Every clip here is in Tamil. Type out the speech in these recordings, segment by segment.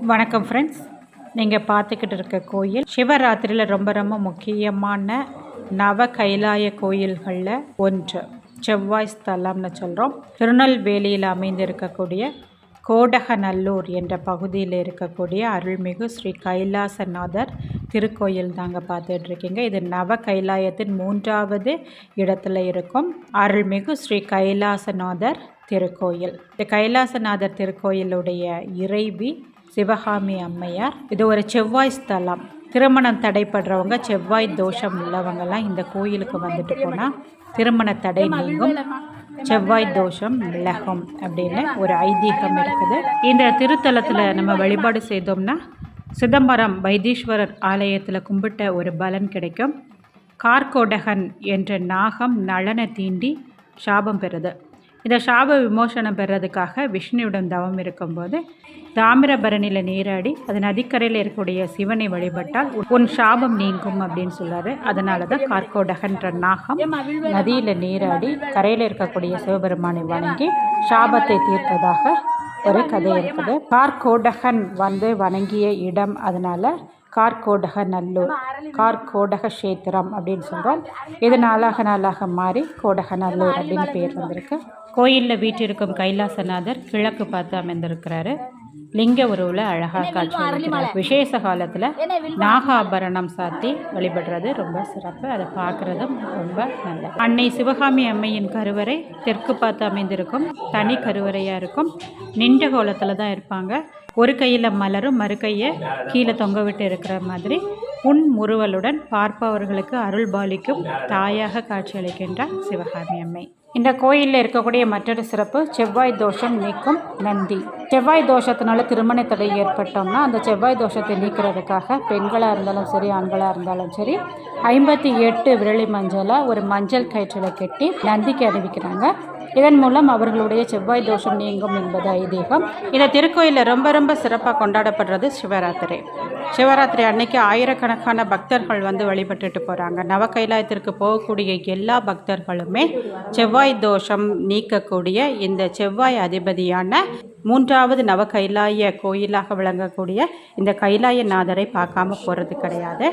வணக்கம் ஃப்ரெண்ட்ஸ் நீங்கள் பார்த்துக்கிட்டு இருக்க கோயில் சிவராத்திரியில் ரொம்ப ரொம்ப முக்கியமான நவ கைலாய கோயில்களில் ஒன்று. செவ்வாய் ஸ்தலம்னு சொல்கிறோம் திருநெல்வேலியில் அமைந்திருக்கக்கூடிய கோடகநல்லூர் என்ற பகுதியில் இருக்கக்கூடிய அருள்மிகு ஸ்ரீ கைலாசநாதர் திருக்கோயில் தாங்க பார்த்துட்டு இருக்கீங்க. இது நவ கைலாயத்தின் மூன்றாவது இடத்துல இருக்கும் அருள்மிகு ஸ்ரீ கைலாசநாதர் திருக்கோயில். இந்த கைலாசநாதர் திருக்கோயிலுடைய இறைவி சிவகாமி அம்மையார். இது ஒரு செவ்வாய் ஸ்தலம். திருமணம் தடைப்படுறவங்க செவ்வாய் தோஷம் உள்ளவங்கெல்லாம் இந்த கோயிலுக்கு வந்துட்டு போனால் திருமண தடை நீங்கும். செவ்வாய் தோஷம் விலகும் அப்படின்னு ஒரு ஐதீகம் இருக்குது. இந்த திருத்தலத்தில் நம்ம வழிபாடு செய்தோம்னா சிதம்பரம் வைத்தீஸ்வரர் ஆலயத்தில் கும்பிட்ட ஒரு பலன் கிடைக்கும். கார்கோடகன் என்ற நாகம் நலனை தீண்டி சாபம் பெறுது. இந்த சாப விமோசனம் பெறதுக்காக விஷ்ணுவிடம் தவம் இருக்கும்போது தாமிரபரணியில் நீராடி அது நதிக்கரையில் இருக்கக்கூடிய சிவனை வழிபட்டால் உன் சாபம் நீங்கும் அப்படின்னு சொல்றாரு. அதனால தான் கார்கோடகன்ற நாகம் நதியில் நீராடி கரையில் இருக்கக்கூடிய சிவபெருமானை வணங்கி சாபத்தை தீர்த்ததாக ஒரு கதை இருக்குது. கார்கோடகன் வந்து வணங்கிய இடம் அதனால கார்கோடக நல்லூர் கார்கோடக கஷேத்திரம் அப்படின்னு சொல்கிறோம் இது நாளாக நாளாக மாறி கோடக நல்லூர் அப்படின்னு பேர் வந்திருக்கு. கோயிலில் வீட்டிருக்கும் கைலாசநாதர் கிழக்கு பார்த்து அமைந்திருக்கிறாரு. லிங்க உருவில் அழகாக காட்சி. விசேஷ காலத்தில் நாகாபரணம் சாத்தி வழிபடுறது ரொம்ப சிறப்பு. அதை பார்க்குறதும் ரொம்ப நல்லது. அன்னை சிவகாமி அம்மையின் கருவறை தெற்கு பார்த்து அமைந்திருக்கும். தனி கருவறையாக இருக்கும். நின்ற கோலத்தில் தான் இருப்பாங்க. ஒரு கையில் மலரும் மறு கையை கீழே தொங்க விட்டு இருக்கிற மாதிரி புன் முறுவலுடன் பார்ப்பவர்களுக்கு அருள் பாலிக்கும் தாயாக காட்சியளிக்கின்றார் சிவகாமி அம்மை. இந்த கோயிலில் இருக்கக்கூடிய மற்றொரு சிறப்பு செவ்வாய் தோஷம் நீக்கும் நந்தி. செவ்வாய் தோஷத்தினால திருமண தடை ஏற்பட்டோம்னா அந்த செவ்வாய் தோஷத்தை நீக்கிறதுக்காக பெண்களாக இருந்தாலும் சரி ஆண்களாக இருந்தாலும் சரி ஐம்பத்தி எட்டு விரலி மஞ்சளை ஒரு மஞ்சள் கயிற்றில் கட்டி நந்திக்கு அணிவிக்கிறாங்க. இதன் மூலம் அவர்களுடைய செவ்வாய் தோஷம் நீங்கும் என்பது ஐதீகம். இந்த திருக்கோயிலில் ரொம்ப ரொம்ப சிறப்பாக கொண்டாடப்படுறது சிவராத்திரி. சிவராத்திரி அன்னைக்கு ஆயிரக்கணக்கான பக்தர்கள் வந்து வழிபட்டுட்டு போகிறாங்க நவ கைலாயத்திற்கு போகக்கூடிய எல்லா பக்தர்களுமே செவ்வாய் தோஷம் நீக்கக்கூடிய இந்த செவ்வாய் அதிபதியான மூன்றாவது நவ கைலாய கோயிலாக விளங்கக்கூடிய இந்த கைலாயநாதரை பார்க்காம போகிறது கிடையாது.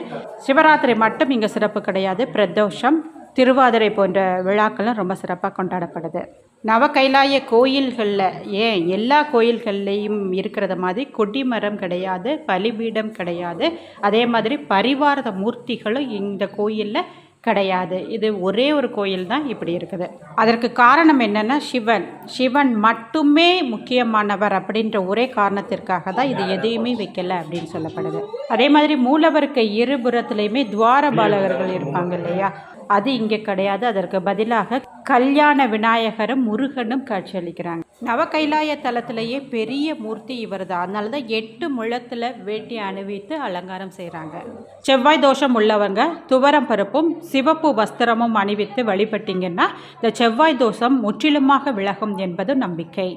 சிவராத்திரி மட்டும் இங்கே சிறப்பு கிடையாது. பிரதோஷம் திருவாதிரை போன்ற விழாக்களும் ரொம்ப சிறப்பாக கொண்டாடப்படுது. நவ கைலாய கோயில்களில் ஏன் எல்லா கோயில்கள்லேயும் இருக்கிறத மாதிரி கொடிமரம் கிடையாது பலிபீடம் கிடையாது. அதே மாதிரி பரிவாரத மூர்த்திகளும் இந்த கோயிலில் கிடையாது. இது ஒரே ஒரு கோயில் தான் இப்படி இருக்குது. அதற்கு காரணம் என்னென்னா சிவன். சிவன் மட்டுமே முக்கியமானவர் அப்படின்ற ஒரே காரணத்திற்காக தான் இது எதையுமே வைக்கலை அப்படின்னு சொல்லப்படுது. அதே மாதிரி மூலவருக்கு இருபுறத்துலேயுமே துவாரபாலகர்கள் இருப்பாங்க இல்லையா? அது இங்கே கிடையாது. அதற்கு பதிலாக கல்யாண விநாயகரும் முருகனும் காட்சியளிக்கிறாங்க நவ கைலாய தலத்திலேயே பெரிய மூர்த்தி இவர் தான் அதனால தான் எட்டு முழத்தில் வேட்டி அணிவித்து அலங்காரம் செய்கிறாங்க செவ்வாய் தோஷம் உள்ளவங்க துவரம் பருப்பும் சிவப்பு வஸ்திரமும் அணிவித்து வழிபட்டீங்கன்னா இந்த செவ்வாய் தோஷம் முற்றிலுமாக விலகும் என்பது நம்பிக்கை.